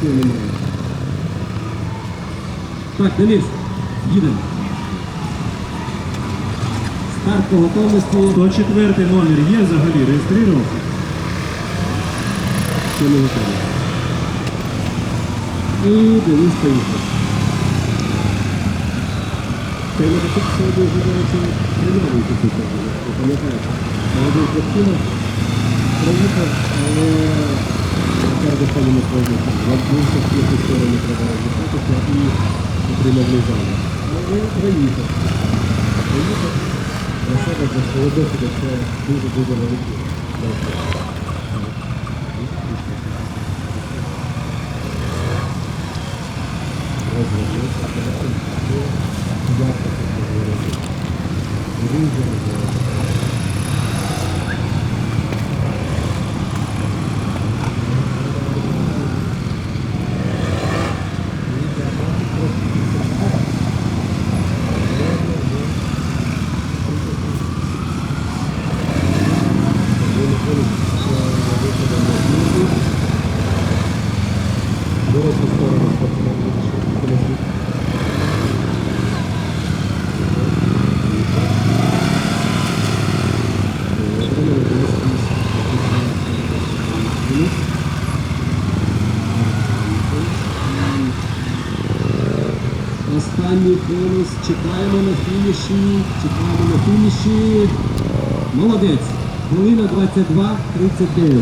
сил немає. Так, Денис, їдемо. Старт по готовності. 104 номер є взагалі, реєструвався? Ще не готові. І Денис поїхав. Цей мотоцикл сьогодні вважається тренований такий, ви пам'ятаєте. Молодий хлопчина проїхав, але кожен сторону не проїхав. Вамкнувся в ту сторону треба розвитатися і отримав лежання. Але проїхав. Проїхав. На себе за свого досвіду це дуже-дуже великий. досвід. Розвернувся, як це говорити. Дуже розвернувся. Дорослу сторону спортсмен. Останній конус. Чекаємо на фініші. Чекаємо на фініші. Молодець. Хвилина 22-39.